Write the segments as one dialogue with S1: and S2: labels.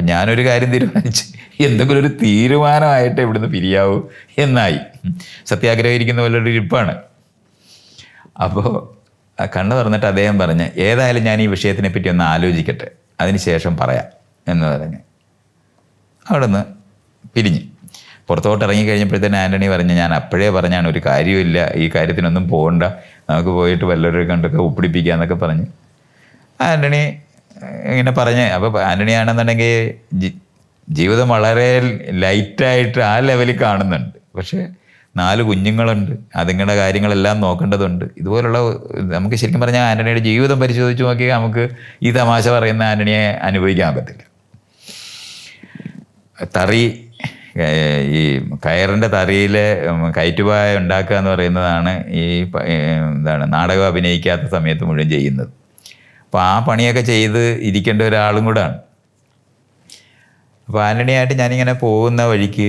S1: അപ്പം ഞാനൊരു കാര്യം തീരുമാനിച്ച് എന്തെങ്കിലും ഒരു തീരുമാനമായിട്ട് ഇവിടുന്ന് പിരിയാവൂ എന്നായി. സത്യാഗ്രഹിക്കുന്ന പോലെ ഒരു ഇരിപ്പാണ്. അപ്പോൾ കണ്ണു തുറന്നിട്ട് അദ്ദേഹം പറഞ്ഞ് ഏതായാലും ഞാൻ ഈ വിഷയത്തിനെ പറ്റി ഒന്ന് ആലോചിക്കട്ടെ അതിനുശേഷം പറയാം എന്ന് പറഞ്ഞ് അവിടെ നിന്ന് പിരിഞ്ഞ്. പുറത്തോട്ട് ഇറങ്ങി ആന്റണി പറഞ്ഞ് ഞാൻ അപ്പോഴേ പറഞ്ഞാണ് ഒരു കാര്യമില്ല ഈ കാര്യത്തിനൊന്നും പോകണ്ട നമുക്ക് പോയിട്ട് വല്ലവരെ കണ്ടൊക്കെ ഒപ്പിടിപ്പിക്കുക എന്നൊക്കെ പറഞ്ഞ് ആന്റണി ഇങ്ങനെ പറഞ്ഞ്. അപ്പോൾ ജി- ജീവിതം വളരെ ലൈറ്റായിട്ട് ആ ലെവലിൽ കാണുന്നുണ്ട്. പക്ഷേ നാല് കുഞ്ഞുങ്ങളുണ്ട്. അതുങ്ങളുടെ കാര്യങ്ങളെല്ലാം നോക്കേണ്ടതുണ്ട്. ഇതുപോലുള്ള നമുക്ക് ശരിക്കും പറഞ്ഞാൽ ആന്റണിയുടെ ജീവിതം പരിശോധിച്ച് നോക്കിയാൽ നമുക്ക് ഈ തമാശ പറയുന്ന ആന്റണിയെ അനുഭവിക്കാൻ പറ്റില്ല. തറി ഈ കയറിന്റെ തറിയിലെ ഉം, കയറ്റുപായ ഉണ്ടാക്കുക എന്ന് പറയുന്നതാണ് ഈ എന്താണ് നാടകം അഭിനയിക്കാത്ത സമയത്ത് മുഴുവൻ ചെയ്യുന്നത്. അപ്പോൾ ആ പണിയൊക്കെ ചെയ്ത് ഇരിക്കേണ്ട ഒരാളും കൂടാണ്. അപ്പോൾ ആന്റണിയായിട്ട് ഞാനിങ്ങനെ പോകുന്ന വഴിക്ക്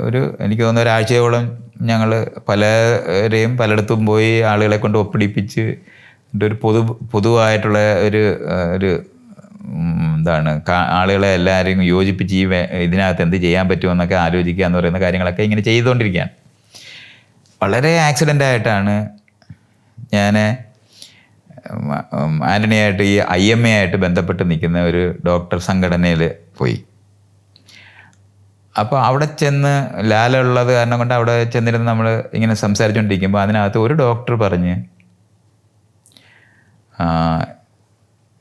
S1: ഒരു എനിക്ക് തോന്നുന്ന ഒരാഴ്ചയോളം ഞങ്ങൾ പലരെയും പലയിടത്തും പോയി ആളുകളെ കൊണ്ട് ഒപ്പിടിപ്പിച്ച് ഒരു പൊതു പൊതുവായിട്ടുള്ള ഒരു ഒരു എന്താണ് ആളുകളെ എല്ലാവരെയും യോജിപ്പിച്ച് ഈ ഇതിനകത്ത് എന്ത് ചെയ്യാൻ പറ്റുമെന്നൊക്കെ ആലോചിക്കുക എന്ന് പറയുന്ന കാര്യങ്ങളൊക്കെ ഇങ്ങനെ ചെയ്തുകൊണ്ടിരിക്കുകയാണ്. വളരെ ആക്സിഡന്റ് ആയിട്ടാണ് ഞാൻ ആന്റണിയായിട്ട് ഈ ഐ എം എ ആയിട്ട് ബന്ധപ്പെട്ട് നിൽക്കുന്ന ഒരു ഡോക്ടർ സംഘടനയിൽ പോയി. അപ്പോൾ അവിടെ ചെന്ന് ലാലുള്ളത് കാരണം കൊണ്ട് അവിടെ ചെന്നിരുന്ന് നമ്മൾ ഇങ്ങനെ സംസാരിച്ചുകൊണ്ടിരിക്കുമ്പോൾ അതിനകത്ത് ഒരു ഡോക്ടർ പറഞ്ഞ്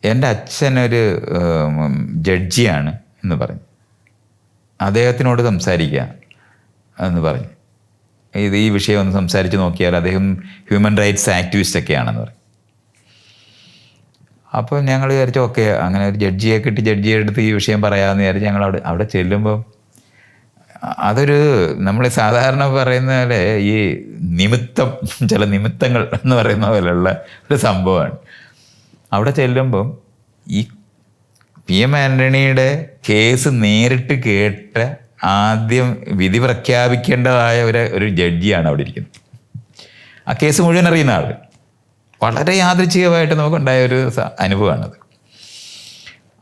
S1: എന്റെ അച്ഛനൊരു ജഡ്ജിയാണ് എന്ന് പറഞ്ഞു. അദ്ദേഹത്തിനോട് സംസാരിക്കുക എന്ന് പറഞ്ഞു. ഇത് ഈ വിഷയം ഒന്ന് സംസാരിച്ച് നോക്കിയാൽ അദ്ദേഹം ഹ്യൂമൻ റൈറ്റ്സ് ആക്ടിവിസ്റ്റ് ഒക്കെയാണെന്ന് പറഞ്ഞു. അപ്പോൾ ഞങ്ങൾ വിചാരിച്ചു ഓക്കെ അങ്ങനെ ഒരു ജഡ്ജിയെ കിട്ടി ജഡ്ജിയെ എടുത്ത് ഈ വിഷയം പറയാമെന്ന് വിചാരിച്ച് ഞങ്ങൾ അവിടെ അവിടെ ചെല്ലുമ്പം അതൊരു നമ്മൾ സാധാരണ പറയുന്ന പോലെ ഈ നിമിത്തം ചില നിമിത്തങ്ങൾ എന്ന് പറയുന്ന പോലെയുള്ള ഒരു സംഭവമാണ്. അവിടെ ചെല്ലുമ്പം ഈ പി എം ആന്റണിയുടെ കേസ് നേരിട്ട് കേട്ട ആദ്യം വിധി പ്രഖ്യാപിക്കേണ്ടതായ ഒരു ഒരു ജഡ്ജിയാണ് അവിടെ ഇരിക്കുന്നത്. ആ കേസ് മുഴുവൻ അറിയുന്ന ആൾ വളരെ യാദൃച്ഛികമായിട്ട് നമുക്കുണ്ടായ ഒരു അനുഭവമാണത്.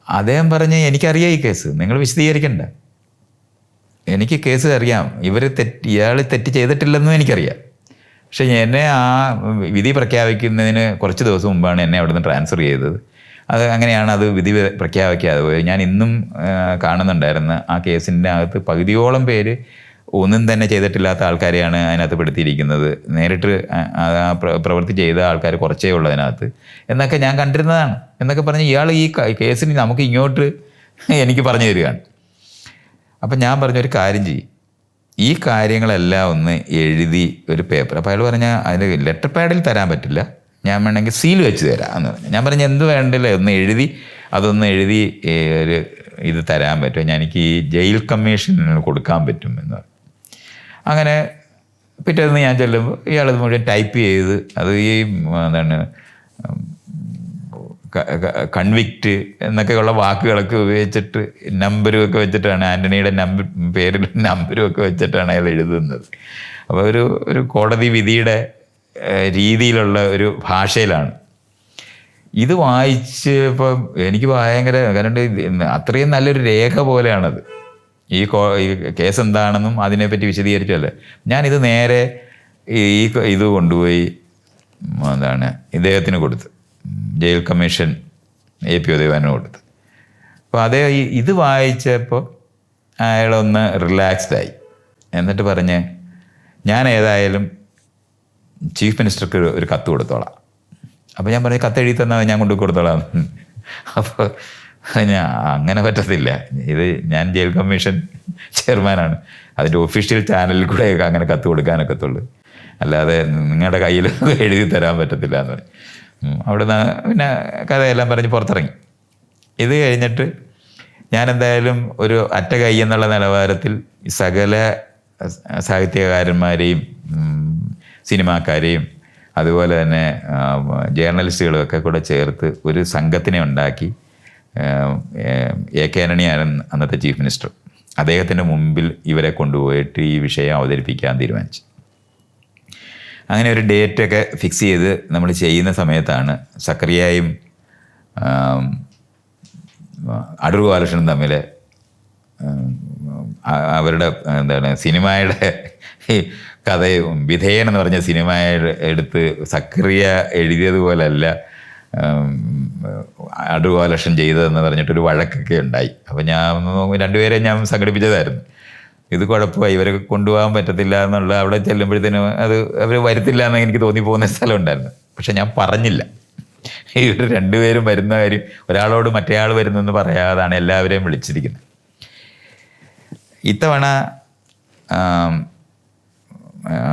S1: അദ്ദേഹം പറഞ്ഞ് എനിക്കറിയാം ഈ കേസ്. നിങ്ങൾ വിശദീകരിക്കണ്ട. എനിക്ക് കേസ് അറിയാം. ഇവർ തെറ്റ് ഇയാൾ തെറ്റ് ചെയ്തിട്ടില്ലെന്നും എനിക്കറിയാം. പക്ഷേ എന്നെ ആ വിധി പ്രഖ്യാപിക്കുന്നതിന് കുറച്ച് ദിവസം മുമ്പാണ് എന്നെ അവിടുന്ന് ട്രാൻസ്ഫർ ചെയ്തത്. അത് അങ്ങനെയാണ് അത് വിധി പ്രഖ്യാപിക്കാതെ പോയത്. ഞാൻ ഇന്നും കാണുന്നുണ്ടായിരുന്നു ആ കേസിന്റെ അകത്ത് പകുതിയോളം പേര് ഒന്നും തന്നെ ചെയ്തിട്ടില്ലാത്ത ആൾക്കാരെയാണ് അതിനകത്ത് പെടുത്തിയിരിക്കുന്നത്. നേരിട്ട് ആ- പ്രവൃത്തി ചെയ്ത ആൾക്കാർ കുറച്ചേ ഉള്ളൂ അതിനകത്ത്. എന്നൊക്കെ ഞാൻ കണ്ടിരുന്നതാണ്. എന്നൊക്കെ പറഞ്ഞ് ഇയാൾ ഈ കേസിന് നമുക്ക് ഇങ്ങോട്ട് എനിക്ക് പറഞ്ഞു തരികയാണ്. അപ്പം ഞാൻ പറഞ്ഞ ഒരു കാര്യം ചെയ്യും. ഈ കാര്യങ്ങളെല്ലാം ഒന്ന് എഴുതി ഒരു പേപ്പർ. അപ്പോൾ അയാൾ പറഞ്ഞാൽ അതിന് ലെറ്റർ പാഡിൽ തരാൻ പറ്റില്ല. ഞാൻ വേണമെങ്കിൽ സീൽ വെച്ച് തരാം എന്ന് പറഞ്ഞു. ഞാൻ പറഞ്ഞു എന്ത് വേണ്ടില്ല? ഒന്ന് എഴുതി അതൊന്ന് എഴുതി ഒരു ഇത് തരാൻ പറ്റും ഞാൻ എനിക്ക് ഈ ജയിൽ കമ്മീഷനിൽ കൊടുക്കാൻ പറ്റും എന്ന് പറഞ്ഞു. അങ്ങനെ പിറ്റേന്ന് ഞാൻ ചെല്ലുമ്പോൾ ഇയാളത് മുഴുവൻ ടൈപ്പ് ചെയ്ത് അത് ഈ എന്താണ് കൺവിക്റ്റ് എന്നൊക്കെയുള്ള വാക്കുകളൊക്കെ ഉപയോഗിച്ചിട്ട് നമ്പരും ഒക്കെ വെച്ചിട്ടാണ് ആന്റണിയുടെ നമ്പർ പേരിൽ നമ്പരും ഒക്കെ വെച്ചിട്ടാണ് അയാൾ എഴുതുന്നത്. അപ്പോൾ ഒരു ഒരു കോടതി വിധിയുടെ രീതിയിലുള്ള ഒരു ഭാഷയിലാണ്. ഇത് വായിച്ച് ഇപ്പം എനിക്ക് ഭയങ്കര കാരണം അത്രയും നല്ലൊരു രേഖ പോലെയാണത്. ഈ കോ ഈ കേസ് എന്താണെന്നും അതിനെപ്പറ്റി വിശദീകരിച്ചല്ലേ ഞാനിത് നേരെ ഈ ഇത് കൊണ്ടുപോയി എന്താണ് ഇദ്ദേഹത്തിന് കൊടുത്ത്. ജയിൽ കമ്മീഷൻ എ പി ഉദയവാന് കൊടുത്ത്. അപ്പോൾ അതേ ഇത് വായിച്ചപ്പോൾ അയാളൊന്ന് റിലാക്സ്ഡായി എന്നിട്ട് പറഞ്ഞ് ഞാൻ ഏതായാലും ചീഫ് മിനിസ്റ്റർക്ക് ഒരു- കത്ത് കൊടുത്തോളാം. അപ്പോൾ ഞാൻ പറഞ്ഞു കത്ത് എഴുതി തന്നാൽ ഞാൻ കൊണ്ടു കൊടുത്തോളാം. അപ്പോൾ അങ്ങനെ പറ്റത്തില്ല. ഇത് ഞാൻ ജയിൽ കമ്മീഷൻ ചെയർമാനാണ്. അതിന്റെ ഒഫീഷ്യൽ ചാനലിൽ കൂടെ അങ്ങനെ കത്ത് കൊടുക്കാനൊക്കത്തുള്ളൂ. അല്ലാതെ നിങ്ങളുടെ കയ്യിൽ എഴുതി തരാൻ പറ്റത്തില്ല എന്ന് പറഞ്ഞു അവിടെ പിന്നെ കഥയെല്ലാം പറഞ്ഞ് പുറത്തിറങ്ങി. ഇത് കഴിഞ്ഞിട്ട് ഞാൻ എന്തായാലും ഒരു അറ്റ കൈ എന്നുള്ള നിലവാരത്തിൽ സകല സാഹിത്യകാരന്മാരെയും സിനിമാക്കാരെയും അതുപോലെ തന്നെ ജേർണലിസ്റ്റുകളൊക്കെ കൂടെ ചേർത്ത് ഒരു സംഘത്തിനെ ഉണ്ടാക്കി എ കെ ആന്റണിയാണ് അന്നത്തെ ചീഫ് മിനിസ്റ്റർ. അദ്ദേഹത്തിന്റെ മുമ്പിൽ ഇവരെ കൊണ്ടുപോയിട്ട് ഈ വിഷയം അവതരിപ്പിക്കാൻ തീരുമാനിച്ചു. അങ്ങനെ ഒരു ഡേറ്റ് ഒക്കെ ഫിക്സ് ചെയ്ത് നമ്മൾ ചെയ്യുന്ന സമയത്താണ് സക്രിയായും അടൂർ ബാലകൃഷ്ണനും തമ്മിൽ അവരുടെ എന്താണ് സിനിമയുടെ കഥയും വിധേയൻ എന്ന് പറഞ്ഞ സിനിമ എടുത്ത് സക്രിയ എഴുതിയതുപോലല്ല ഉം, അടൂർ ബാലകൃഷ്ണൻ ചെയ്തതെന്ന് പറഞ്ഞിട്ടൊരു വഴക്കൊക്കെ ഉണ്ടായി. അപ്പോൾ ഞാൻ രണ്ടുപേരെ ഞാൻ സംഘടിപ്പിച്ചതായിരുന്നു. ഇത് കുഴപ്പമായി ഇവരെ കൊണ്ടുപോകാൻ പറ്റത്തില്ല എന്നുള്ള അവിടെ ചെല്ലുമ്പോഴത്തേനും അത് അവർ വരത്തില്ല എന്ന് എനിക്ക് തോന്നിപ്പോകുന്ന സ്ഥലം ഉണ്ടായിരുന്നു. പക്ഷെ ഞാൻ പറഞ്ഞില്ല. ഇവർ രണ്ടുപേരും വരുന്ന കാര്യം ഒരാളോട് മറ്റേയാൾ വരുന്നെന്ന് പറയാതാണ് എല്ലാവരെയും വിളിച്ചിരിക്കുന്നത്. ഇത്തവണ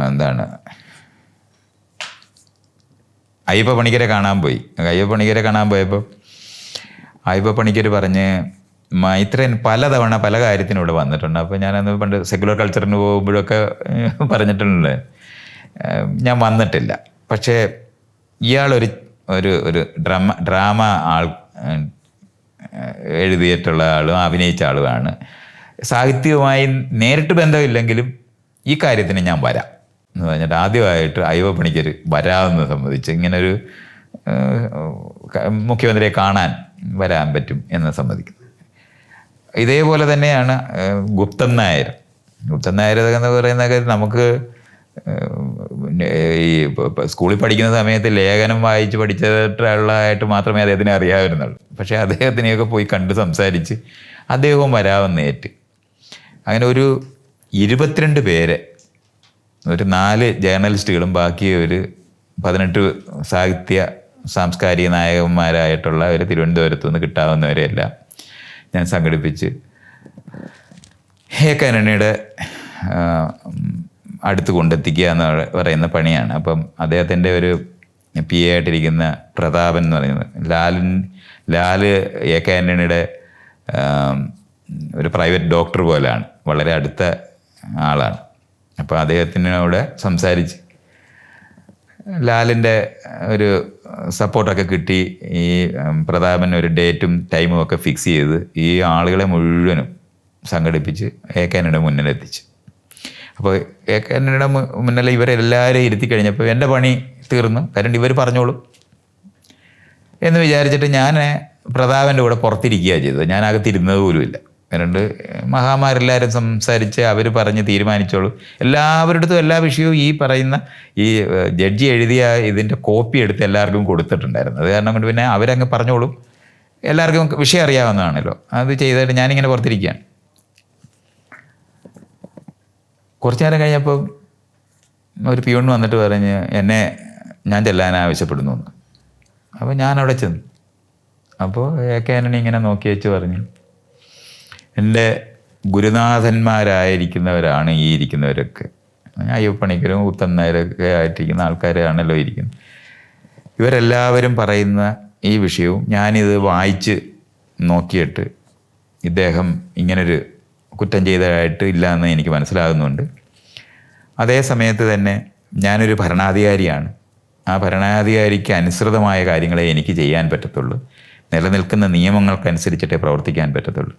S1: എന്താണ് അയ്യപ്പ പണിക്കരെ കാണാൻ പോയി. അയ്യപ്പ പണിക്കരെ കാണാൻ പോയപ്പോൾ അയ്യപ്പ പണിക്കർ പറഞ്ഞ് മൈത്രൻ പലതവണ പല കാര്യത്തിനും ഇവിടെ വന്നിട്ടുണ്ട്. അപ്പോൾ ഞാനന്ന് പണ്ട് സെക്യുലർ കൾച്ചറിന് പോകുമ്പോഴൊക്കെ പറഞ്ഞിട്ടുണ്ട്. ഞാൻ വന്നിട്ടില്ല. പക്ഷേ ഇയാളൊരു ഒരു ഒരു ഡ്രാമ ഡ്രാമ ആൾ എഴുതിയിട്ടുള്ള ആളും അഭിനയിച്ച ആളുമാണ്. സാഹിത്യവുമായി നേരിട്ട് ബന്ധമില്ലെങ്കിലും ഈ കാര്യത്തിന് ഞാൻ വരാം. എന്ന് പറഞ്ഞിട്ട് ആദ്യമായിട്ട് അയ്യവ പണിക്കർ വരാമെന്ന് സംബന്ധിച്ച് ഇങ്ങനൊരു മുഖ്യമന്ത്രിയെ കാണാൻ വരാൻ പറ്റും എന്ന് സമ്മതിക്കുന്നു. ഇതേപോലെ തന്നെയാണ് ഗുപ്തൻ നായർ. ഗുപ്തൻ നായർ എന്ന് പറയുന്നത് നമുക്ക് ഈ സ്കൂളിൽ പഠിക്കുന്ന സമയത്ത് ലേഖനം വായിച്ച് പഠിച്ചിട്ടുള്ളതായിട്ട് മാത്രമേ അദ്ദേഹത്തിനെ അറിയാമായിരുന്നുള്ളൂ പക്ഷേ അദ്ദേഹത്തിനെയൊക്കെ പോയി കണ്ട് സംസാരിച്ച് അദ്ദേഹവും വരാമെന്നേറ്റ് അങ്ങനെ ഒരു ഇരുപത്തിരണ്ട് പേരെ ഒരു നാല് ജേർണലിസ്റ്റുകളും ബാക്കി ഒരു പതിനെട്ട് സാഹിത്യ സാംസ്കാരിക നായകന്മാരായിട്ടുള്ള ഒരു തിരുവനന്തപുരത്തു നിന്ന് കിട്ടാവുന്നവരെയെല്ലാം ഞാൻ സംഘടിപ്പിച്ച് ഹേ കരുണയുടെ അടുത്ത് കൊണ്ടെത്തിക്കുക എന്ന് പറയുന്ന പണിയാണ്. അപ്പം അദ്ദേഹത്തിന്റെ ഒരു പി എ ആയിട്ടിരിക്കുന്ന പ്രതാപൻ എന്ന് പറയുന്നത് ലാലിൻ ലാൽ എ കെ ആന്റണിയുടെ ഒരു പ്രൈവറ്റ് ഡോക്ടർ പോലെയാണ് വളരെ അടുത്ത ആളാണ്. അപ്പോൾ അദ്ദേഹത്തിനോട് സംസാരിച്ച്. ലാലിന്റെ ഒരു സപ്പോർട്ടൊക്കെ കിട്ടി. ഈ പ്രതാപൻ ഒരു ഡേറ്റും ടൈമും ഒക്കെ ഫിക്സ് ചെയ്ത് ഈ ആളുകളെ മുഴുവനും സംഘടിപ്പിച്ച് എ കാനയുടെ മുന്നിലെത്തിച്ചു അപ്പോൾ എ കാനയുടെ മുന്നിൽ ഇവരെല്ലാവരെയും ഇരുത്തി കഴിഞ്ഞപ്പോൾ എന്റെ പണി തീർന്നു. കാരണം ഇവർ പറഞ്ഞോളും. എന്ന് വിചാരിച്ചിട്ട് ഞാൻ പ്രതാപന്റെ കൂടെ പുറത്തിരിക്കുകയാണ് ചെയ്തത്. ഞാൻ അകത്തിരുന്നത് പോലുമില്ല. രണ്ട് മഹാമാരെല്ലാവരും സംസാരിച്ച് അവർ പറഞ്ഞ് തീരുമാനിച്ചോളൂ. എല്ലാവരുടെ എല്ലാ വിഷയവും ഈ പറയുന്ന ഈ ജഡ്ജി എഴുതിയ ഇതിന്റെ കോപ്പി എടുത്ത് എല്ലാവർക്കും കൊടുത്തിട്ടുണ്ടായിരുന്നു. അത് കാരണം കൊണ്ട് പിന്നെ അവരങ്ങ് പറഞ്ഞോളും. എല്ലാവർക്കും വിഷയം അറിയാവുന്നതാണല്ലോ. അത് ചെയ്തിട്ട് ഞാനിങ്ങനെ പുറത്തിരിക്കുകയാണ്. കുറച്ചു നേരം കഴിഞ്ഞപ്പോൾ ഒരു പിയോൺ വന്നിട്ട് പറഞ്ഞ് എന്നെ ഞാൻ ചെല്ലാൻ ആവശ്യപ്പെടുന്നു അപ്പോൾ ഞാൻ അവിടെ ചെന്നു. അപ്പോൾ എ കെ ആന്റണി ഇങ്ങനെ നോക്കി വെച്ച് പറഞ്ഞു. എന്റെ ഗുരുനാഥന്മാരായിരിക്കുന്നവരാണ് ഈ ഇരിക്കുന്നവരൊക്കെ. അയ്യപ്പണിക്കരും ഉത്തന്നായരൊക്കെ ആയിട്ടിരിക്കുന്ന ആൾക്കാരാണല്ലോ ഇരിക്കുന്നത്. ഇവരെല്ലാവരും പറയുന്ന ഈ വിഷയവും ഞാനിത് വായിച്ച് നോക്കിയിട്ട് ഇദ്ദേഹം ഇങ്ങനൊരു കുറ്റം ചെയ്തതായിട്ട് ഇല്ല എന്ന് എനിക്ക് മനസ്സിലാകുന്നുണ്ട്. അതേ സമയത്ത് തന്നെ ഞാനൊരു ഭരണാധികാരിയാണ്. ആ ഭരണാധികാരിക്ക് അനുസൃതമായ കാര്യങ്ങളെ എനിക്ക് ചെയ്യാൻ പറ്റത്തുള്ളൂ. നിലനിൽക്കുന്ന നിയമങ്ങൾക്കനുസരിച്ചിട്ടേ പ്രവർത്തിക്കാൻ പറ്റത്തുള്ളൂ.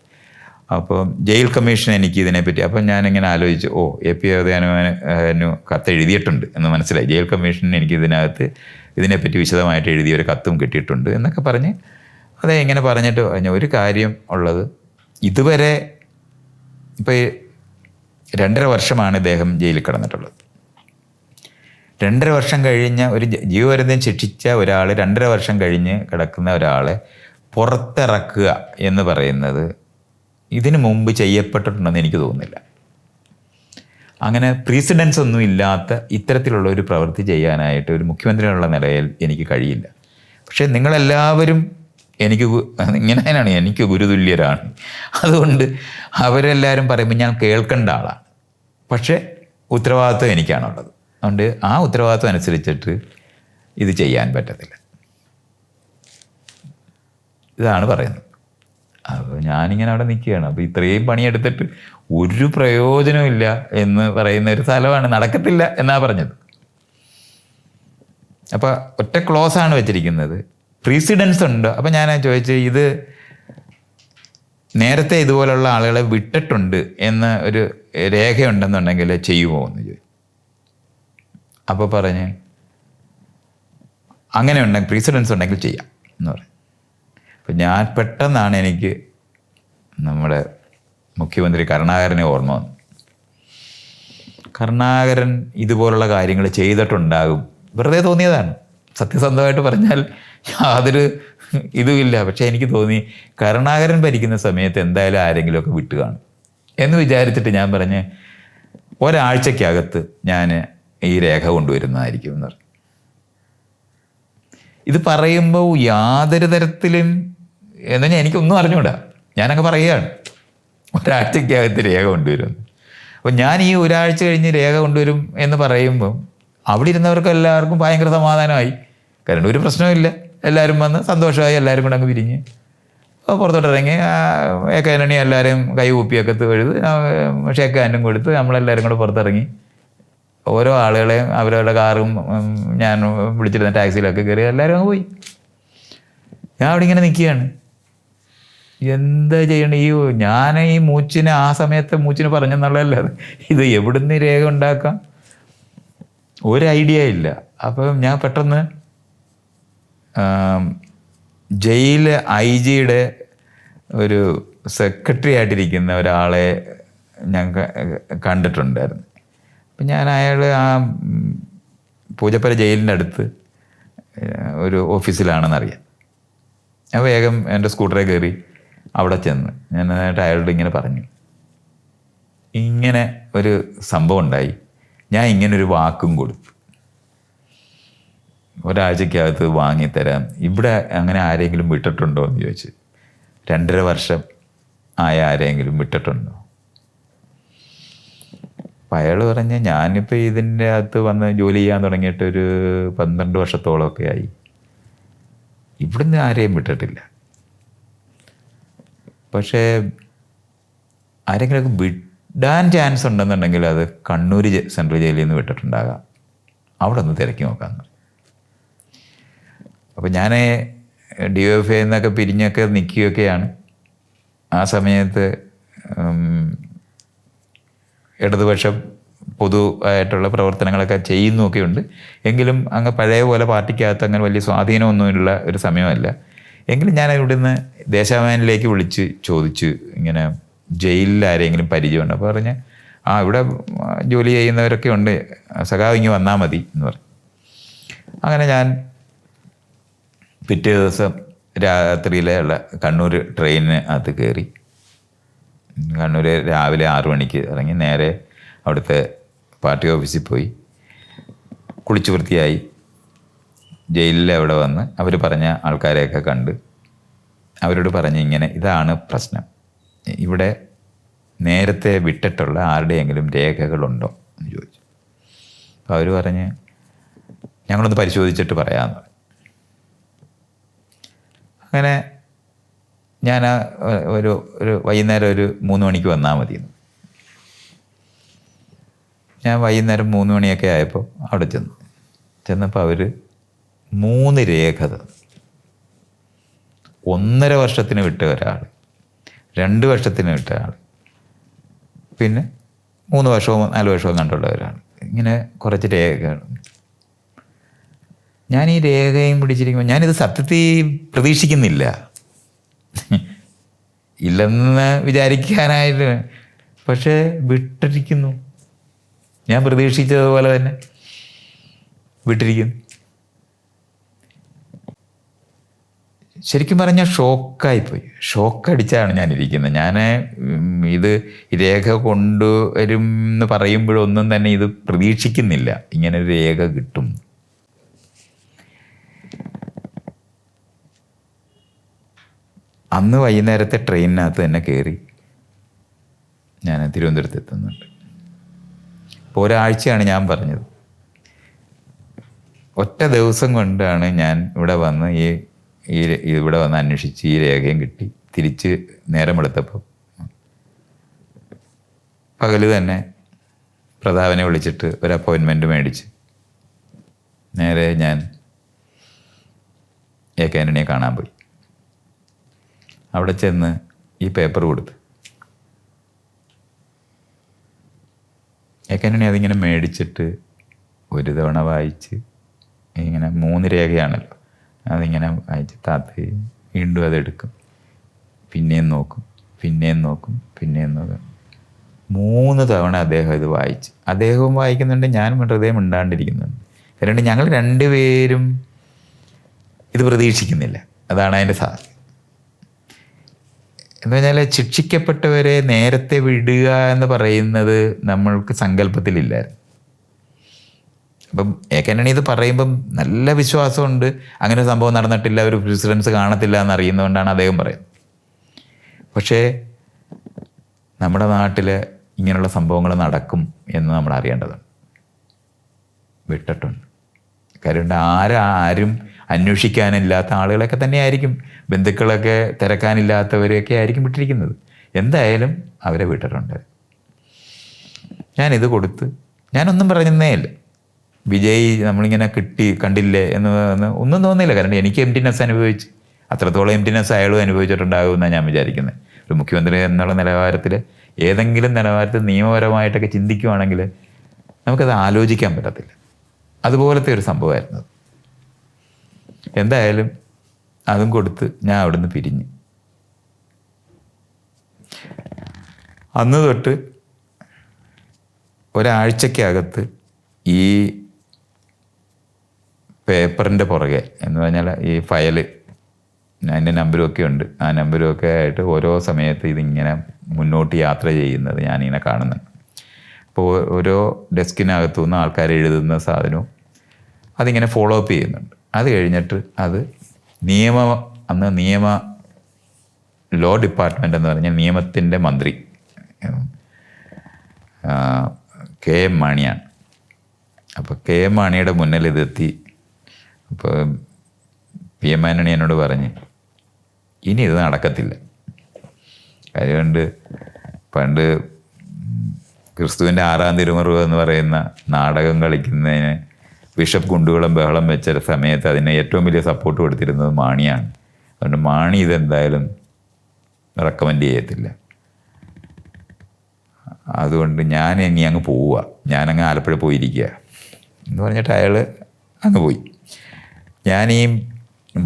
S1: അപ്പോൾ ജയിൽ കമ്മീഷൻ എനിക്ക് ഇതിനെപ്പറ്റി അപ്പം ഞാനിങ്ങനെ ആലോചിച്ചു ഓ എ പി ഉദയനു കത്ത് എഴുതിയിട്ടുണ്ട് എന്ന് മനസ്സിലായി. ജയിൽ കമ്മീഷൻ എനിക്ക് ഇതിനകത്ത് ഇതിനെപ്പറ്റി വിശദമായിട്ട് എഴുതിയ ഒരു കത്തും കിട്ടിയിട്ടുണ്ട് എന്നൊക്കെ പറഞ്ഞ് അതെ ഇങ്ങനെ പറഞ്ഞിട്ട് പറഞ്ഞ ഒരു കാര്യം ഉള്ളത് ഇതുവരെ ഇപ്പോൾ രണ്ടര വർഷമാണ് ഇദ്ദേഹം ജയിലിൽ കിടന്നിട്ടുള്ളത്. രണ്ടര വർഷം കഴിഞ്ഞ ഒരു ജീവപര്യന്തം ശിക്ഷിച്ച ഒരാൾ രണ്ടര വർഷം കഴിഞ്ഞ് കിടക്കുന്ന ഒരാളെ പുറത്തിറക്കുക എന്ന് പറയുന്നത് ഇതിനു മുമ്പ് ചെയ്യപ്പെട്ടിട്ടുണ്ടെന്ന് എനിക്ക് തോന്നുന്നില്ല. അങ്ങനെ പ്രീസിഡൻസ് ഒന്നും ഇല്ലാത്ത ഇത്തരത്തിലുള്ള ഒരു പ്രവൃത്തി ചെയ്യാനായിട്ട് ഒരു മുഖ്യമന്ത്രി എന്നുള്ള നിലയിൽ എനിക്ക് കഴിയില്ല. പക്ഷേ നിങ്ങളെല്ലാവരും എനിക്ക് ഇങ്ങനെയാണ് എനിക്ക് ഗുരുതുല്യരാണ്. അതുകൊണ്ട് അവരെല്ലാവരും പറയുമ്പോൾ ഞാൻ കേൾക്കേണ്ട ആളാണ്. പക്ഷേ ഉത്തരവാദിത്വം എനിക്കാണുള്ളത്. അതുകൊണ്ട് ആ ഉത്തരവാദിത്വം അനുസരിച്ചിട്ട് ഇത് ചെയ്യാൻ പറ്റത്തില്ല. ഇതാണ് പറയുന്നത്. ഞാനിങ്ങനെ അവിടെ നിൽക്കുകയാണ്. അപ്പോൾ ഇത്രയും പണിയെടുത്തിട്ട് ഒരു പ്രയോജനമില്ല എന്ന് പറയുന്ന ഒരു സ്ഥലമാണ്. നടക്കത്തില്ല എന്നാ പറഞ്ഞത്. അപ്പോൾ ഒറ്റ ക്ലോസ് ആണ് വെച്ചിരിക്കുന്നത്. പ്രീസിഡൻസ് ഉണ്ട്. അപ്പോൾ ഞാൻ ചോദിച്ചു ഇത് നേരത്തെ ഇതുപോലുള്ള ആളുകളെ വിട്ടിട്ടുണ്ട് എന്ന് ഒരു രേഖയുണ്ടെന്നുണ്ടെങ്കിൽ ചെയ്യുമോ എന്ന് ചോദിച്ചു. അപ്പോൾ പറഞ്ഞ് അങ്ങനെ ഉണ്ടെങ്കിൽ പ്രീസിഡൻസ് ഉണ്ടെങ്കിൽ ചെയ്യാം എന്ന് പറഞ്ഞു. അപ്പം ഞാൻ പെട്ടെന്നാണ് എനിക്ക് നമ്മുടെ മുഖ്യമന്ത്രി കരുണാകരനെ ഓർമ്മ വന്നു. കരുണാകരൻ ഇതുപോലുള്ള കാര്യങ്ങൾ ചെയ്തിട്ടുണ്ടാകും. വെറുതെ തോന്നിയതാണ്. സത്യസന്ധമായിട്ട് പറഞ്ഞാൽ യാതൊരു ഇതുമില്ല. പക്ഷേ എനിക്ക് തോന്നി കരുണാകരൻ ഭരിക്കുന്ന സമയത്ത് എന്തായാലും ആരെങ്കിലുമൊക്കെ വിട്ട് കാണും. എന്ന് വിചാരിച്ചിട്ട് ഞാൻ പറഞ്ഞ് ഒരാഴ്ചക്കകത്ത് ഞാൻ ഈ രേഖ കൊണ്ടുവരുന്നതായിരിക്കും എന്ന് പറഞ്ഞു. ഇത് പറയുമ്പോൾ യാതൊരു തരത്തിലും എന്ന് പറഞ്ഞാൽ എനിക്കൊന്നും അറിഞ്ഞൂടാ. ഞാനങ്ങ് പറയുകയാണ്. ഒരാഴ്ചക്കകത്ത് രേഖ കൊണ്ടുവരുമെന്ന്. അപ്പോൾ ഞാൻ ഈ ഒരാഴ്ച കഴിഞ്ഞ് രേഖ കൊണ്ടുവരും എന്ന് പറയുമ്പം അവിടെ ഇരുന്നവർക്ക് എല്ലാവർക്കും ഭയങ്കര സമാധാനമായി. കാരണം ഒരു പ്രശ്നമില്ല എല്ലാവരും വന്ന് സന്തോഷമായി എല്ലാവരും കൂടെ അങ്ങ് പിരിഞ്ഞ് അപ്പോൾ പുറത്തോട്ട് പുറത്തോട്ടിറങ്ങി ഏക്കാനണി എല്ലാവരും കൈ കൂപ്പിയൊക്കെ തൊഴുത് ഷേക്ക് ഹാൻഡും കൊടുത്ത് നമ്മളെല്ലാവരും കൂടെ പുറത്തിറങ്ങി. ഓരോ ആളുകളെയും അവരവരുടെ കാറും ഞാൻ വിളിച്ചിരുന്ന ടാക്സിയിലൊക്കെ കയറി എല്ലാവരും അങ്ങ് പോയി. ഞാൻ അവിടെ ഇങ്ങനെ നിൽക്കുകയാണ്. എന്താ ചെയ്യണം? ഈ ഞാൻ ഈ മൂച്ചിനെ ആ സമയത്തെ മൂച്ചിന് പറഞ്ഞെന്നുള്ളതല്ല ഇത് എവിടുന്ന് രേഖ ഉണ്ടാക്കാം? ഒരു ഐഡിയ ഇല്ല. അപ്പം ഞാൻ പെട്ടെന്ന് ജയിൽ ഐ ജിയുടെ ഒരു സെക്രട്ടറി ആയിട്ടിരിക്കുന്ന ഒരാളെ ഞാൻ കണ്ടിട്ടുണ്ടായിരുന്നു. അപ്പം ഞാൻ അയാൾ ആ പൂജപ്പുര ജയിലിന്റെ അടുത്ത് ഒരു ഓഫീസിലാണെന്നറിയാം. ഞാൻ വേഗം എന്റെ സ്കൂട്ടറിൽ കയറി അവിടെ ചെന്ന്. ഞാൻ എന്നിട്ട് അയാളോട് ഇങ്ങനെ പറഞ്ഞു. ഇങ്ങനെ ഒരു സംഭവം ഉണ്ടായി. ഞാൻ ഇങ്ങനെ ഒരു വാക്കും കൊടുത്തു. ഒരാഴ്ചക്കകത്ത് വാങ്ങിത്തരാം ഇവിടെ അങ്ങനെ ആരെങ്കിലും വിട്ടിട്ടുണ്ടോ എന്ന് ചോദിച്ചു. രണ്ടര വർഷം ആയ ആരെങ്കിലും വിട്ടിട്ടുണ്ടോ? അപ്പം അയാൾ പറഞ്ഞ് ഞാനിപ്പോൾ ഇതിന്റെ അകത്ത് വന്ന് ജോലി ചെയ്യാൻ തുടങ്ങിയിട്ട് ഒരു പന്ത്രണ്ട് വർഷത്തോളമൊക്കെ ആയി. ഇവിടുന്ന് ആരെയും വിട്ടിട്ടില്ല. പക്ഷേ ആരെങ്കിലുമൊക്കെ വിടാൻ ചാൻസ് ഉണ്ടെന്നുണ്ടെങ്കിൽ അത് കണ്ണൂർ സെൻട്രൽ ജയിലിൽ നിന്ന് വിട്ടിട്ടുണ്ടാകാം. അവിടെ ഒന്ന് തിരക്കി പറഞ്ഞു അപ്പോൾ ഞാൻ ഡി എഫ് എന്നൊക്കെ പിരിഞ്ഞൊക്കെ നിൽക്കുകയൊക്കെയാണ് ആ സമയത്ത് ഇടതുപക്ഷം പൊതു ആയിട്ടുള്ള പ്രവർത്തനങ്ങളൊക്കെ ചെയ്യുന്നൊക്കെയുണ്ട്. എങ്കിലും അങ്ങ് പഴയ പോലെ പാർട്ടിക്കകത്ത് അങ്ങനെ വലിയ സ്വാധീനമൊന്നുമില്ല ഒരു സമയമല്ല. എങ്കിലും ഞാൻ ഇവിടുന്ന് ദേശാഭിമാനിലേക്ക് വിളിച്ച് ചോദിച്ച് ഇങ്ങനെ ജയിലിൽ ആരെങ്കിലും പരിചയമുണ്ട്? അപ്പോൾ പറഞ്ഞ് ആ ഇവിടെ ജോലി ചെയ്യുന്നവരൊക്കെ ഉണ്ട്. സഖാവ് ഇങ്ങ് വന്നാൽ മതി എന്ന് പറഞ്ഞു. അങ്ങനെ ഞാൻ പിറ്റേ ദിവസം രാത്രിയിലുള്ള കണ്ണൂർ ട്രെയിനിന് അകത്ത് കയറി. കണ്ണൂർ രാവിലെ ആറു മണിക്ക് ഇറങ്ങി നേരെ അവിടുത്തെ പാർട്ടി ഓഫീസിൽ പോയി. കുളിച്ച് വൃത്തിയായി. ജയിലിൽ അവിടെ വന്ന് അവർ പറഞ്ഞ ആൾക്കാരെയൊക്കെ കണ്ട് അവരോട് പറഞ്ഞ് ഇങ്ങനെ ഇതാണ് പ്രശ്നം. ഇവിടെ നേരത്തെ വിട്ടിട്ടുള്ള ആരുടെയെങ്കിലും രേഖകളുണ്ടോ എന്ന് ചോദിച്ചു. അപ്പോൾ അവർ പറഞ്ഞ് ഞങ്ങളൊന്ന് പരിശോധിച്ചിട്ട് പറയാമെന്ന് പറഞ്ഞു. അങ്ങനെ ഞാൻ ഒരു ഒരു വൈകുന്നേരം ഒരു മൂന്ന് മണിക്ക് വന്നാൽ മതി ഞാൻ വൈകുന്നേരം മൂന്ന് മണിയൊക്കെ ആയപ്പോൾ അവിടെ ചെന്നു. ചെന്നപ്പോൾ അവർ മൂന്ന് രേഖകൾ. ഒന്നര വർഷത്തിന് വിട്ട ഒരാൾ രണ്ട് വർഷത്തിന് വിട്ട ആൾ പിന്നെ മൂന്ന് വർഷവും നാല് വർഷവും കണ്ടുള്ള ഒരാൾ. ഇങ്ങനെ കുറച്ച് രേഖകൾ. ഞാൻ ഈ രേഖയും പിടിച്ചിരിക്കുമ്പോൾ ഞാനിത് സത്യത്തിൽ പ്രതീക്ഷിക്കുന്നില്ല. ഇല്ലെന്ന് വിചാരിക്കാനായിട്ട്. പക്ഷേ വിട്ടിരിക്കുന്നു. ഞാൻ പ്രതീക്ഷിച്ചതുപോലെ തന്നെ വിട്ടിരിക്കുന്നു. ശരിക്കും പറഞ്ഞാൽ ഷോക്കായിപ്പോയി. ഷോക്കടിച്ചാണ് ഞാനിരിക്കുന്നത്. ഞാൻ ഇത് രേഖ കൊണ്ടുവരും എന്ന് പറയുമ്പോഴൊന്നും തന്നെ ഇത് പ്രതീക്ഷിക്കുന്നില്ല. ഇങ്ങനെ ഒരു രേഖ കിട്ടും. അന്ന് വൈകുന്നേരത്തെ ട്രെയിനിനകത്ത് തന്നെ കയറി ഞാൻ തിരുവനന്തപുരത്ത് എത്തുന്നുണ്ട്. ഇപ്പോൾ ഒരാഴ്ചയാണ് ഞാൻ പറഞ്ഞത്. ഒറ്റ ദിവസം കൊണ്ടാണ് ഞാൻ ഇവിടെ വന്ന് ഈ ഈ ഇവിടെ വന്ന് അന്വേഷിച്ച് ഈ രേഖയും കിട്ടി. തിരിച്ച് നേരമെടുത്തപ്പോൾ പകൽ തന്നെ പ്രതാപനെ വിളിച്ചിട്ട് ഒരു അപ്പോയിൻമെന്റ് മേടിച്ച് നേരെ ഞാൻ എ കെ ആന്റണിയെ കാണാൻ പോയി. അവിടെ ചെന്ന് ഈ പേപ്പർ കൊടുത്ത്. എ കെ ആന്റണി അതിങ്ങനെ മേടിച്ചിട്ട് ഒരു തവണ വായിച്ച് ഇങ്ങനെ മൂന്ന് രേഖയാണല്ലോ. അതിങ്ങനെ അയച്ച് താത്തി വീണ്ടും അതെടുക്കും. പിന്നെയും നോക്കും പിന്നെയും നോക്കും പിന്നെയും നോക്കും. മൂന്ന് തവണ അദ്ദേഹം ഇത് വായിച്ചു. അദ്ദേഹവും വായിക്കുന്നുണ്ട് ഞാനും ഹൃദയം ഉണ്ടാണ്ടിരിക്കുന്നുണ്ട് കാരണം ഞങ്ങൾ രണ്ടുപേരും ഇത് പ്രതീക്ഷിക്കുന്നില്ല. അതാണ് അതിന്റെ സാധ്യത. എന്ന് പറഞ്ഞാൽ ശിക്ഷിക്കപ്പെട്ടവരെ നേരത്തെ വിടുക എന്ന് പറയുന്നത് നമ്മൾക്ക് സങ്കല്പത്തിലില്ലായിരുന്നു. അപ്പം ഏക്കനണി ഇത് പറയുമ്പം നല്ല വിശ്വാസമുണ്ട്. അങ്ങനെ സംഭവം നടന്നിട്ടില്ല ഒരു പ്രസിഡൻസ് കാണത്തില്ല എന്ന് അറിയുന്നതുകൊണ്ടാണ് അദ്ദേഹം പറയുന്നത്. പക്ഷേ നമ്മുടെ നാട്ടിൽ ഇങ്ങനെയുള്ള സംഭവങ്ങൾ നടക്കും എന്ന് നമ്മൾ അറിയേണ്ടതുണ്ട്. വിട്ടിട്ടുണ്ട്. കാര്യം ആരാരും അന്വേഷിക്കാനില്ലാത്ത ആളുകളൊക്കെ തന്നെയായിരിക്കും. ബന്ധുക്കളൊക്കെ തിരക്കാനില്ലാത്തവരെയൊക്കെ ആയിരിക്കും വിട്ടിരിക്കുന്നത്. എന്തായാലും അവരെ വിട്ടിട്ടുണ്ട്. ഞാനിത് കൊടുത്ത് ഞാനൊന്നും പറഞ്ഞതേ ഇല്ല. വിജയ് നമ്മളിങ്ങനെ കിട്ടി കണ്ടില്ലേ എന്ന് ഒന്നും തോന്നിയില്ല. കാരണം എനിക്ക് എംറ്റിനെസ് അനുഭവിച്ച് അത്രത്തോളം എംറ്റിനെസ് അയാളും അനുഭവിച്ചിട്ടുണ്ടാകുമെന്നാണ് ഞാൻ വിചാരിക്കുന്നത്. ഒരു മുഖ്യമന്ത്രി എന്നുള്ള നിലവാരത്തിൽ ഏതെങ്കിലും നിലവാരത്തിൽ നിയമപരമായിട്ടൊക്കെ ചിന്തിക്കുവാണെങ്കിൽ നമുക്കത് ആലോചിക്കാൻ പറ്റത്തില്ല. അതുപോലത്തെ ഒരു സംഭവമായിരുന്നു. എന്തായാലും അതും കൊടുത്ത് ഞാൻ അവിടുന്ന് പിരിഞ്ഞ്. അന്ന് തൊട്ട് ഒരാഴ്ചക്കകത്ത് ഈ പേപ്പറിന്റെ പുറകെ എന്ന് പറഞ്ഞാൽ ഈ ഫയൽ അതിന്റെ നമ്പരും ഒക്കെ ഉണ്ട്. ആ നമ്പരും ഒക്കെ ആയിട്ട് ഓരോ സമയത്ത് ഇതിങ്ങനെ മുന്നോട്ട് യാത്ര ചെയ്യുന്നത് ഞാനിങ്ങനെ കാണുന്നുണ്ട് അപ്പോൾ ഓരോ ഡെസ്കിനകത്തു നിന്ന് ആൾക്കാർ എഴുതുന്ന സാധനവും അതിങ്ങനെ ഫോളോ അപ്പ് ചെയ്യുന്നുണ്ട്. അത് കഴിഞ്ഞിട്ട് അത് നിയമ അന്ന് നിയമ ലോ ഡിപ്പാർട്ട്മെന്റ് എന്ന് പറഞ്ഞാൽ നിയമത്തിന്റെ മന്ത്രി കെ എം മാണിയാണ്. അപ്പോൾ കെ എം മാണിയുടെ മുന്നിൽ ഇതെത്തി. അപ്പോൾ പി എം ആന്റണി എന്നോട് പറഞ്ഞ് ഇനി ഇത് നടക്കത്തില്ല. അതുകൊണ്ട് പണ്ട് ക്രിസ്തുവിന്റെ ആറാം തിരുമുറിവ് എന്ന് പറയുന്ന നാടകം കളിക്കുന്നതിന് ബിഷപ്പ് കുണ്ടുകളും ബഹളം വെച്ച സമയത്ത് അതിനെ ഏറ്റവും വലിയ സപ്പോർട്ട് കൊടുത്തിരുന്നത് മാണിയാണ്. അതുകൊണ്ട് മാണി ഇതെന്തായാലും റെക്കമെൻഡ് ചെയ്യത്തില്ല. അതുകൊണ്ട് ഞാൻ ഇനി അങ്ങ് പോവുക. ഞാനങ്ങ് ആലപ്പുഴ പോയിരിക്കുക. എന്ന് പറഞ്ഞിട്ട് അയാൾ അങ്ങ് പോയി. ഞാൻ ഈ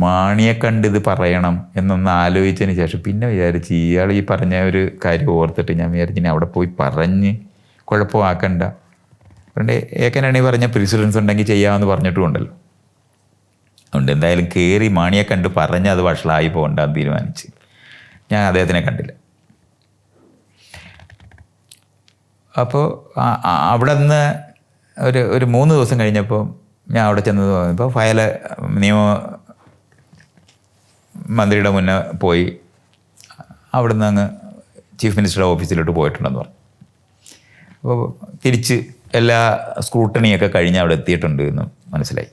S1: മാണിയെ കണ്ട് ഇത് പറയണം എന്നൊന്ന് ആലോചിച്ചതിന് ശേഷം പിന്നെ വിചാരിച്ച് ഇയാൾ ഈ പറഞ്ഞ ഒരു കാര്യം ഓർത്തിട്ട് ഞാൻ വിചാരിച്ചു ഇനി അവിടെ പോയി പറഞ്ഞ് കുഴപ്പമാക്കണ്ട. അതുകൊണ്ട് ഏക്കനാണി പറഞ്ഞ പ്രിസിഡൻസ് ഉണ്ടെങ്കിൽ ചെയ്യാമെന്ന് പറഞ്ഞിട്ടുമുണ്ടല്ലോ അതുകൊണ്ട് എന്തായാലും കയറി മാണിയെ കണ്ട് പറഞ്ഞ് അത് വഷളായി പോകണ്ടെന്ന് തീരുമാനിച്ച്. ഞാൻ അദ്ദേഹത്തിനെ കണ്ടില്ല. അപ്പോൾ അവിടെ നിന്ന് ഒരു ഒരു മൂന്ന് ദിവസം കഴിഞ്ഞപ്പോൾ ഞാൻ അവിടെ ചെന്നത് പറഞ്ഞപ്പോൾ ഫയൽ നിയമ മന്ത്രിയുടെ മുന്നേ പോയി. അവിടുന്ന് അങ്ങ് ചീഫ് മിനിസ്റ്ററുടെ ഓഫീസിലോട്ട് പോയിട്ടുണ്ടെന്ന് പറഞ്ഞു. അപ്പോൾ തിരിച്ച് എല്ലാ സ്ക്രൂട്ടണിയൊക്കെ കഴിഞ്ഞ് അവിടെ എത്തിയിട്ടുണ്ട് എന്ന് മനസ്സിലായി.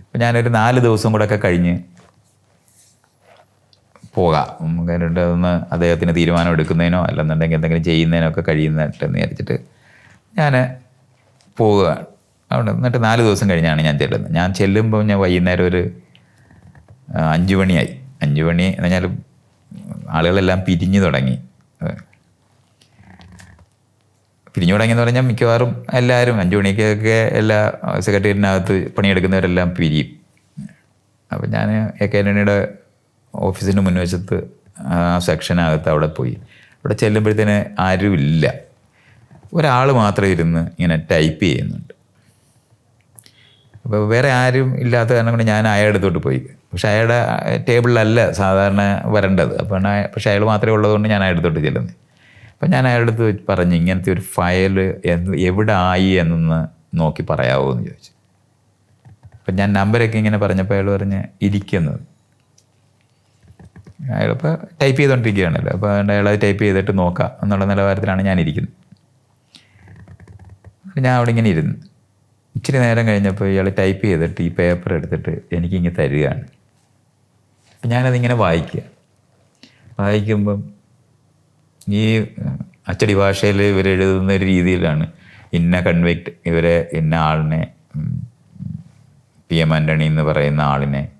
S1: അപ്പോൾ ഞാനൊരു നാല് ദിവസം കൂടെ ഒക്കെ കഴിഞ്ഞ് പോകാം. ഒന്ന് അദ്ദേഹത്തിന് തീരുമാനം എടുക്കുന്നതിനോ അല്ലെന്നുണ്ടെങ്കിൽ എന്തെങ്കിലും ചെയ്യുന്നതിനോ ഒക്കെ കഴിയുന്നിട്ടെന്ന് വിചാരിച്ചിട്ട് ഞാൻ പോവുകയാണ്. അവിടെ എന്നിട്ട് നാല് ദിവസം കഴിഞ്ഞാണ് ഞാൻ ചെല്ലുന്നത്. ഞാൻ ചെല്ലുമ്പോൾ ഞാൻ വൈകുന്നേരം ഒരു അഞ്ചു മണിയായി. അഞ്ച് മണി എന്ന് പറഞ്ഞാൽ ആളുകളെല്ലാം പിരിഞ്ഞു തുടങ്ങി. പിരിഞ്ഞു തുടങ്ങിയെന്ന് പറഞ്ഞാൽ മിക്കവാറും എല്ലാവരും അഞ്ചു മണിക്കൊക്കെ എല്ലാ സെക്രട്ടേറിയറ്റിനകത്ത് പണിയെടുക്കുന്നവരെല്ലാം പിരിയും. അപ്പം ഞാൻ എ കെ ആന്റണിയുടെ ഓഫീസിന്റെ മുൻവശത്ത് ആ സെക്ഷനകത്ത് അവിടെ പോയി. അവിടെ ചെല്ലുമ്പോഴത്തേന് ആരുമില്ല. ഒരാൾ മാത്രം ഇരുന്ന് ഇങ്ങനെ ടൈപ്പ് ചെയ്യുന്നുണ്ട്. അപ്പോൾ വേറെ ആരും ഇല്ലാത്ത കാരണം കൊണ്ട് ഞാൻ അയാളുടെ അടുത്തോട്ട് പോയി. പക്ഷെ അയാളുടെ ടേബിളിലല്ല സാധാരണ വരേണ്ടത്. അപ്പോൾ പക്ഷെ അയാൾ മാത്രമേ ഉള്ളതുകൊണ്ട് ഞാൻ അയാളുടെ അടുത്തോട്ട് ചെല്ലുന്നത് അപ്പോൾ ഞാൻ അയാളുടെ അടുത്ത് പറഞ്ഞു ഇങ്ങനത്തെ ഒരു ഫയൽ എവിടെ ആയി എന്നൊന്ന് നോക്കി പറയാമോ എന്ന് ചോദിച്ചു. അപ്പം ഞാൻ നമ്പരൊക്കെ ഇങ്ങനെ പറഞ്ഞപ്പോൾ അയാൾ പറഞ്ഞ് ഇരിക്കുന്നത് അയാളിപ്പോൾ ടൈപ്പ് ചെയ്തുകൊണ്ടിരിക്കുകയാണല്ലോ അപ്പോൾ അയാൾ ടൈപ്പ് ചെയ്തിട്ട് നോക്കാം. എന്നുള്ള നിലവാരത്തിലാണ് ഞാൻ ഇരിക്കുന്നത്. ഞാൻ അവിടെ ഇങ്ങനെ ഇരുന്നു. ഇച്ചിരി നേരം കഴിഞ്ഞപ്പോൾ ഇയാൾ ടൈപ്പ് ചെയ്തിട്ട് ഈ പേപ്പർ എടുത്തിട്ട് എനിക്കിങ്ങനെ തരികയാണ്. അപ്പം ഞാനതിങ്ങനെ വായിക്കുക. വായിക്കുമ്പം ഈ അച്ചടി ഭാഷയിൽ ഇവർ എഴുതുന്ന ഒരു രീതിയിലാണ് ഇന്ന കൺവിക്ട് ഇവരെ ഇന്ന ആളിനെ പി എം ആന്റണി എന്ന് പറയുന്ന ആളിനെ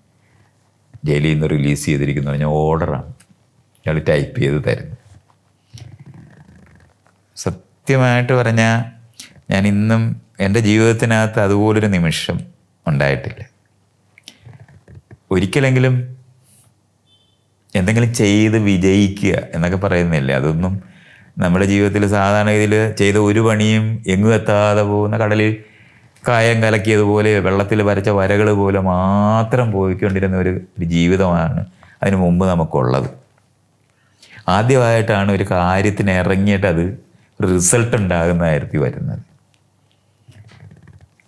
S1: ജയിലിൽ നിന്ന് റിലീസ് ചെയ്തിരിക്കുന്നു പറഞ്ഞാൽ ഓർഡറാണ്. ഇയാൾ ടൈപ്പ് ചെയ്ത് തരുന്നത്. സത്യമായിട്ട് പറഞ്ഞാൽ ഞാൻ ഇന്നും എന്റെ ജീവിതത്തിനകത്ത് അതുപോലൊരു നിമിഷം ഉണ്ടായിട്ടില്ല. ഒരിക്കലെങ്കിലും എന്തെങ്കിലും ചെയ്ത് വിജയിക്കുക എന്നൊക്കെ പറയുന്നില്ലേ? അതൊന്നും നമ്മുടെ ജീവിതത്തിൽ സാധാരണ ഇതിൽ ചെയ്ത ഒരു പണിയും എങ്ങും എത്താതെ പോകുന്ന കടലിൽ കായം കലക്കിയതുപോലെ വെള്ളത്തിൽ വരച്ച വരകൾ പോലെ മാത്രം പോയിക്കൊണ്ടിരുന്ന ഒരു ജീവിതമാണ് അതിനു മുമ്പ് നമുക്കുള്ളത്. ആദ്യമായിട്ടാണ് ഒരു കാര്യത്തിന് ഇറങ്ങിയിട്ട് അത് റിസൾട്ട് ഉണ്ടാകുന്നതായിരിക്കും വരുന്നത്.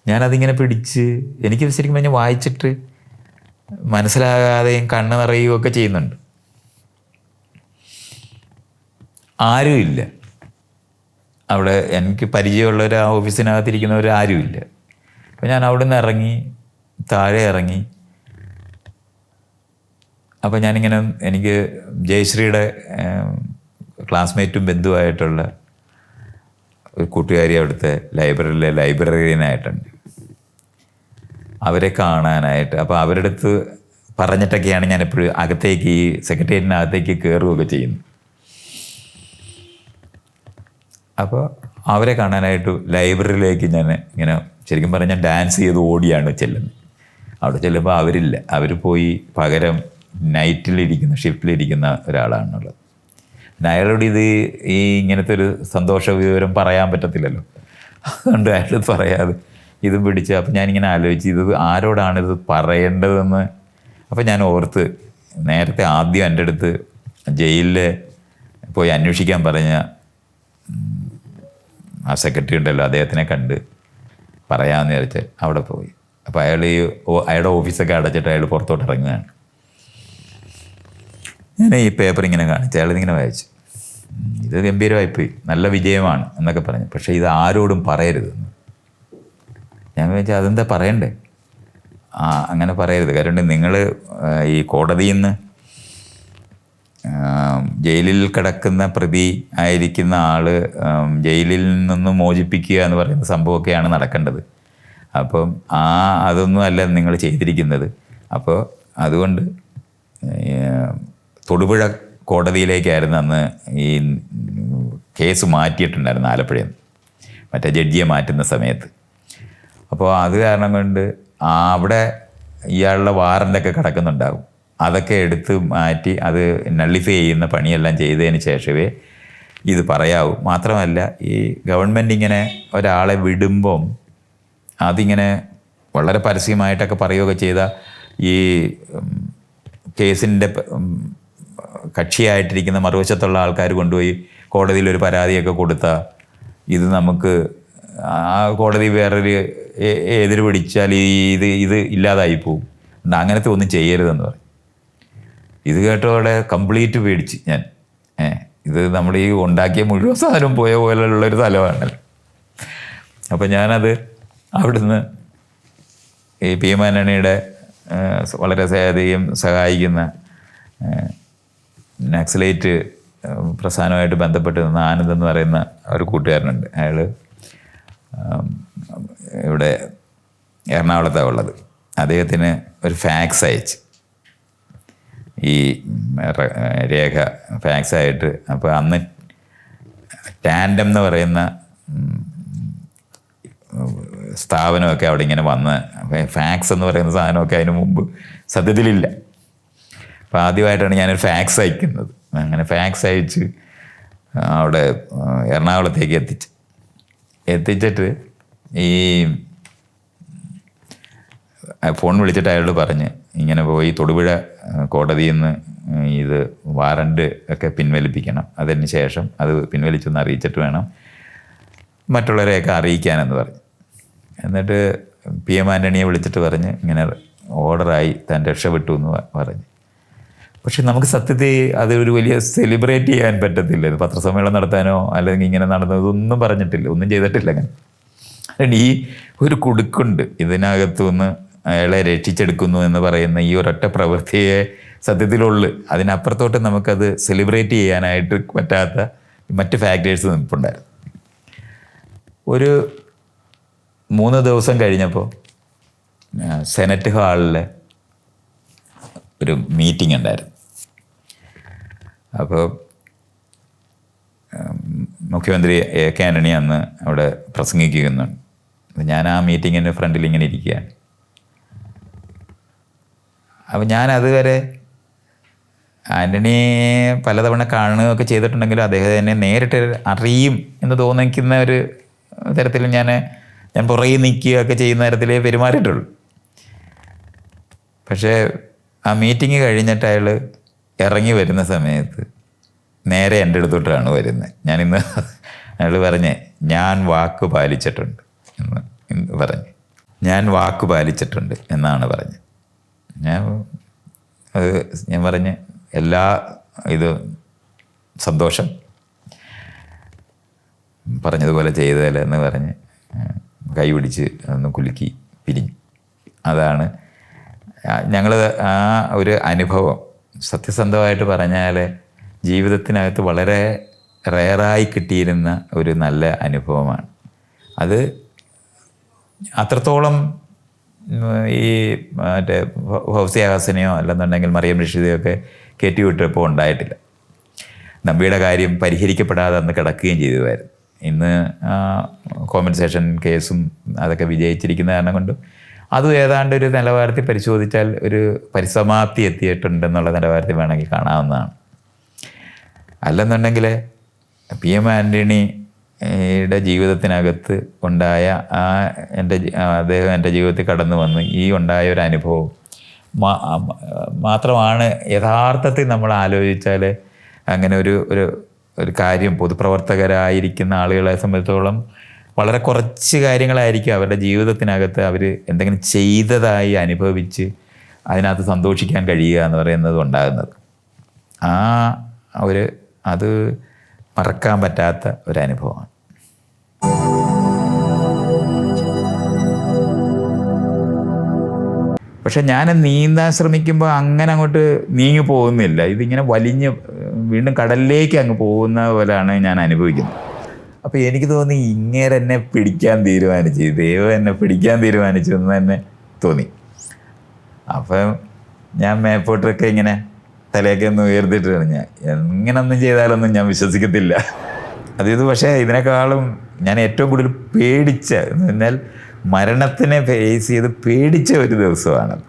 S1: ഞാനതിങ്ങനെ പിടിച്ച് എനിക്ക് ശരിക്കും പറഞ്ഞാൽ വായിച്ചിട്ട് മനസ്സിലാകാതെയും കണ്ണ് നിറയുകയും ഒക്കെ ചെയ്യുന്നുണ്ട്. ആരുമില്ല അവിടെ എനിക്ക് പരിചയമുള്ളവർ ആ ഓഫീസിനകത്തിരിക്കുന്നവർ ആരുമില്ല അപ്പോൾ ഞാൻ അവിടെ നിന്ന് ഇറങ്ങി താഴെ ഇറങ്ങി. അപ്പോൾ ഞാനിങ്ങനെ എനിക്ക് ജയശ്രീയുടെ ക്ലാസ്മേറ്റും ബന്ധുവായിട്ടുള്ള ഒരു കൂട്ടുകാരി അവിടുത്തെ ലൈബ്രറിയിലെ ലൈബ്രറിയനായിട്ടുണ്ട് അവരെ കാണാനായിട്ട്. അപ്പോൾ അവരുടെ അടുത്ത് പറഞ്ഞിട്ടൊക്കെയാണ് ഞാൻ എപ്പോഴും അകത്തേക്ക് ഈ സെക്രട്ടേറിയറ്റിനകത്തേക്ക് കയറുകയൊക്കെ ചെയ്യുന്നത്. അപ്പോൾ അവരെ കാണാനായിട്ട് ലൈബ്രറിയിലേക്ക് ഞാൻ ഇങ്ങനെ ശരിക്കും പറഞ്ഞാൽ ഡാൻസ് ചെയ്ത് ഓടിയാണ് ചെല്ലുന്നത്. അവിടെ ചെല്ലുമ്പോൾ അവരില്ല. അവർ പോയി പകരം നൈറ്റിലിരിക്കുന്ന ഷിഫ്റ്റിലിരിക്കുന്ന ഒരാളാണുള്ളത്. അയാളോട് ഇത് ഈ ഇങ്ങനത്തെ ഒരു സന്തോഷ വിവരം പറയാൻ പറ്റത്തില്ലല്ലോ. അതുകൊണ്ട് അയാളത് പറയാതെ ഇതും പിടിച്ച് അപ്പം ഞാനിങ്ങനെ ആലോചിച്ച് ഇത് ആരോടാണ് ഇത് പറയേണ്ടതെന്ന്. അപ്പം ഞാൻ ഓർത്ത് നേരത്തെ ആദ്യം എന്റെ അടുത്ത് ജയിലിൽ പോയി അന്വേഷിക്കാൻ പറഞ്ഞ ആ സെക്രട്ടറി ഉണ്ടല്ലോ അദ്ദേഹത്തിനെ കണ്ട് പറയാമെന്ന് വിചാരിച്ച് അവിടെ പോയി. അപ്പോൾ അയാൾ ഈ അയാളുടെ ഓഫീസൊക്കെ അടച്ചിട്ട് അയാൾ പുറത്തോട്ട് ഇറങ്ങുകയാണ്. ഞാൻ ഈ പേപ്പർ ഇങ്ങനെ കാണിച്ചു അയാൾ ഇങ്ങനെ വായിച്ചു. ഇത് ഗംഭീരമായിപ്പോയി. നല്ല വിജയമാണ് എന്നൊക്കെ പറഞ്ഞു. പക്ഷേ ഇത് ആരോടും പറയരുതെന്ന്. ഞാൻ വിചാരിച്ചാൽ അതെന്താ പറയണ്ടേ? ആ അങ്ങനെ പറയരുത്. കാരണം നിങ്ങൾ ഈ കോടതിയിൽ നിന്ന് ജയിലിൽ കിടക്കുന്ന പ്രതി ആയിരിക്കുന്ന ആൾ ജയിലിൽ നിന്ന് മോചിപ്പിക്കുക എന്ന് പറയുന്ന സംഭവമൊക്കെയാണ് നടക്കേണ്ടത്. അപ്പം ആ അതൊന്നും അല്ല നിങ്ങൾ ചെയ്തിരിക്കുന്നത്. അപ്പോൾ അതുകൊണ്ട് തൊടുപുഴ കോടതിയിലേക്കായിരുന്നു അന്ന് ഈ കേസ് മാറ്റിയിട്ടുണ്ടായിരുന്നു ആലപ്പുഴയിൽ മറ്റേ ജഡ്ജിയെ മാറ്റുന്ന സമയത്ത്. അപ്പോൾ അത് കാരണം കൊണ്ട് അവിടെ ഇയാളുടെ വാറന്റൊക്കെ കിടക്കുന്നുണ്ടാകും അതൊക്കെ എടുത്ത് മാറ്റി അത് നള്ളിഫൈ ചെയ്യുന്ന പണിയെല്ലാം ചെയ്തതിന് ശേഷമേ ഇത് പറയാവൂ. മാത്രമല്ല ഈ ഗവൺമെന്റ് ഇങ്ങനെ ഒരാളെ വിടുമ്പം അതിങ്ങനെ വളരെ പരസ്യമായിട്ടൊക്കെ പറയുകയൊക്കെ ചെയ്ത ഈ കേസിന്റെ കക്ഷിയായിട്ടിരിക്കുന്ന മറുവശത്തുള്ള ആൾക്കാർ കൊണ്ടുപോയി കോടതിയിൽ ഒരു പരാതിയൊക്കെ കൊടുത്താൽ ഇത് നമുക്ക് ആ കോടതി വേറൊരു എതിര് പിടിച്ചാൽ ഈ ഇത് ഇത് ഇല്ലാതായി പോകും എന്നാൽ അങ്ങനത്തെ ഒന്നും ചെയ്യരുതെന്ന് പറയും. ഇത് കേട്ടോടെ കംപ്ലീറ്റ് പേടിച്ച് ഞാൻ. ഇത് നമ്മൾ ഈ ഉണ്ടാക്കിയ മുഴുവൻ സാധനം പോയ പോലുള്ളൊരു സ്ഥലമാണല്ലോ. അപ്പം ഞാനത് അവിടുന്ന് ഈ പി വളരെ അധികം സഹായിക്കുന്ന നക്സലേറ്റ് പ്രസ്ഥാനമായിട്ട് ബന്ധപ്പെട്ട് നിന്ന ആനന്ദ് എന്ന് പറയുന്ന ഒരു കൂട്ടുകാരനുണ്ട്. അയാൾ ഇവിടെ എറണാകുളത്താണ് ഉള്ളത്. അദ്ദേഹത്തിന് ഒരു ഫാക്സ് അയച്ച്. ഈ രേഖ ഫാക്സ് ആയിട്ട് അപ്പോൾ അന്ന് ടാൻഡം എന്ന് പറയുന്ന സ്ഥാപനമൊക്കെ അവിടെ ഇങ്ങനെ വന്ന് ഫാക്സ് എന്ന് പറയുന്ന സാധനമൊക്കെ അതിന് മുമ്പ് സത്യത്തിലില്ല. അപ്പോൾ ആദ്യമായിട്ടാണ് ഞാനൊരു ഫാക്സ് അയക്കുന്നത്. അങ്ങനെ ഫാക്സ് അയച്ച് അവിടെ എറണാകുളത്തേക്ക് എത്തിച്ച്. എത്തിച്ചിട്ട് ഈ ഫോൺ വിളിച്ചിട്ട് അയാളോട് പറഞ്ഞ് ഇങ്ങനെ പോയി തൊടുപുഴ കോടതിയിൽ നിന്ന് ഇത് വാറണ്ട് ഒക്കെ പിൻവലിപ്പിക്കണം. അതിന് ശേഷം അത് പിൻവലിച്ചൊന്ന് അറിയിച്ചിട്ട് വേണം മറ്റുള്ളവരെയൊക്കെ അറിയിക്കാനെന്ന് പറഞ്ഞു. എന്നിട്ട് പി എം ആന്റണിയെ വിളിച്ചിട്ട് പറഞ്ഞ് ഇങ്ങനെ ഓർഡറായി താൻ രക്ഷപ്പെട്ടു എന്ന് പറഞ്ഞു. പക്ഷെ നമുക്ക് സത്യത്തെ അത് ഒരു വലിയ സെലിബ്രേറ്റ് ചെയ്യാൻ പറ്റത്തില്ല. ഇത് പത്രസമ്മേളനം നടത്താനോ അല്ലെങ്കിൽ ഇങ്ങനെ നടന്നോ ഇതൊന്നും പറഞ്ഞിട്ടില്ല. ഒന്നും ചെയ്തിട്ടില്ല അങ്ങനെ. അതുകൊണ്ട് ഈ ഒരു കുടുക്കുണ്ട്. ഇതിനകത്തുനിന്ന് അയാളെ രക്ഷിച്ചെടുക്കുന്നു എന്ന് പറയുന്ന ഈ ഒരൊറ്റ പ്രവൃത്തിയെ സത്യത്തിലുള്ളു അതിനപ്പുറത്തോട്ട് നമുക്കത് സെലിബ്രേറ്റ് ചെയ്യാനായിട്ട് പറ്റാത്ത മറ്റ് ഫാക്ടേഴ്സ് നിൽപ്പുണ്ടായിരുന്നു. ഒരു മൂന്ന് ദിവസം കഴിഞ്ഞപ്പോൾ സെനറ്റ് ഹാളിൽ ഒരു മീറ്റിംഗ് ഉണ്ടായിരുന്നു. അപ്പോൾ മുഖ്യമന്ത്രി എ കെ ആന്റണി അന്ന് അവിടെ പ്രസംഗിക്കുന്നുണ്ട് ഞാൻ ആ മീറ്റിങ്ങിന്റെ ഫ്രണ്ടിൽ ഇങ്ങനെ ഇരിക്കുകയാണ്. അപ്പോൾ ഞാൻ അതുവരെ ആന്റണിയെ പലതവണ കാണുകയൊക്കെ ചെയ്തിട്ടുണ്ടെങ്കിലും അദ്ദേഹം എന്നെ നേരിട്ട് അറിയും എന്ന് തോന്നിക്കുന്ന ഒരു തരത്തിൽ ഞാൻ ഞാൻ പുറകിൽ നിൽക്കുകയൊക്കെ ചെയ്യുന്ന തരത്തിലേ പെരുമാറിയിട്ടുള്ളൂ. പക്ഷേ ആ മീറ്റിംഗ് കഴിഞ്ഞിട്ട് അയാൾ ഇറങ്ങി വരുന്ന സമയത്ത് നേരെ എന്റെ അടുത്തോട്ടാണ് വരുന്നത്. ഞാനിന്ന് അയാൾ പറഞ്ഞ് ഞാൻ വാക്ക് പാലിച്ചിട്ടുണ്ട് എന്ന് പറഞ്ഞു. ഞാൻ വാക്ക് പാലിച്ചിട്ടുണ്ട് എന്നാണ് പറഞ്ഞത് ഞാൻ അത് ഞാൻ പറഞ്ഞ് എല്ലാ ഇത് സന്തോഷം പറഞ്ഞതുപോലെ ചെയ്തതല്ല എന്ന് പറഞ്ഞ് കൈ പിടിച്ച് ഒന്ന് കുലുക്കി പിരിഞ്ഞു. അതാണ് ഞങ്ങൾ ആ ഒരു അനുഭവം. സത്യസന്ധമായിട്ട് പറഞ്ഞാൽ ജീവിതത്തിനകത്ത് വളരെ റെയറായി കിട്ടിയിരുന്ന ഒരു നല്ല അനുഭവമാണ്. അത് അത്രത്തോളം ഈ മറ്റേ ഹൗസിയ ഹസനെയോ അല്ലെന്നുണ്ടെങ്കിൽ മറിയം റഷീദയോ ഒക്കെ കയറ്റിവിട്ടപ്പോൾ ഉണ്ടായിട്ടില്ല. നമ്പിയുടെ കാര്യം പരിഹരിക്കപ്പെടാതെ അന്ന് കിടക്കുകയും ചെയ്തതായിരുന്നു. ഇന്ന് കോമ്പൻസേഷൻ കേസും അതൊക്കെ വിജയിച്ചിരിക്കുന്ന കാരണം കൊണ്ട് അതും ഏതാണ്ട് ഒരു നിലവാരത്തിൽ പരിശോധിച്ചാൽ ഒരു പരിസമാപ്തി എത്തിയിട്ടുണ്ട് എന്നുള്ള നിലവാരത്തിൽ വേണമെങ്കിൽ കാണാവുന്നതാണ്. അല്ലെന്നുണ്ടെങ്കിൽ പി എം ആന്റണിയുടെ ജീവിതത്തിനകത്ത് ഉണ്ടായ ആ എന്റെ അദ്ദേഹം എന്റെ ജീവിതത്തിൽ കടന്നു വന്ന് ഈ ഉണ്ടായ ഒരു അനുഭവം മാത്രമാണ് യഥാർത്ഥത്തിൽ നമ്മൾ ആലോചിച്ചാൽ അങ്ങനെ ഒരു ഒരു ഒരു കാര്യം പൊതുപ്രവർത്തകരായിരിക്കുന്ന ആളുകളെ സംബന്ധിച്ചോളം വളരെ കുറച്ച് കാര്യങ്ങളായിരിക്കും അവരുടെ ജീവിതത്തിനകത്ത് അവർ എന്തെങ്കിലും ചെയ്തതായി അനുഭവിച്ച് അതിനകത്ത് സന്തോഷിക്കാൻ കഴിയുക എന്ന് പറയുന്നത് ഉണ്ടാകുന്നത്. ആ ഒരു അത് മറക്കാൻ പറ്റാത്ത ഒരു അനുഭവമാണ്. പക്ഷെ ഞാൻ നീന്താൻ ശ്രമിക്കുമ്പോൾ അങ്ങനെ അങ്ങോട്ട് നീങ്ങി പോകുന്നില്ല. ഇതിങ്ങനെ വലിഞ്ഞ് വീണ്ടും കടലിലേക്ക് അങ്ങ് പോകുന്ന പോലെയാണ് ഞാൻ അനുഭവിക്കുന്നത്. അപ്പോൾ എനിക്ക് തോന്നി ഇങ്ങേരെ എന്നെ പിടിക്കാൻ തീരുമാനിച്ചു. ദൈവം എന്നെ പിടിക്കാൻ തീരുമാനിച്ചു എന്ന് തന്നെ തോന്നി. അപ്പം ഞാൻ മേപ്പോട്ടൊക്കെ ഇങ്ങനെ തലയൊക്കെ ഒന്ന് ഉയർത്തിയിട്ടാണ് ഞാൻ. എങ്ങനൊന്നും ചെയ്താലൊന്നും ഞാൻ വിശ്വസിക്കത്തില്ല. അതായത് പക്ഷേ ഇതിനേക്കാളും ഞാൻ ഏറ്റവും കൂടുതൽ പേടിച്ച എന്ന് പറഞ്ഞാൽ മരണത്തിനെ ഫേസ് ചെയ്ത് പേടിച്ച ഒരു ദിവസമാണ്.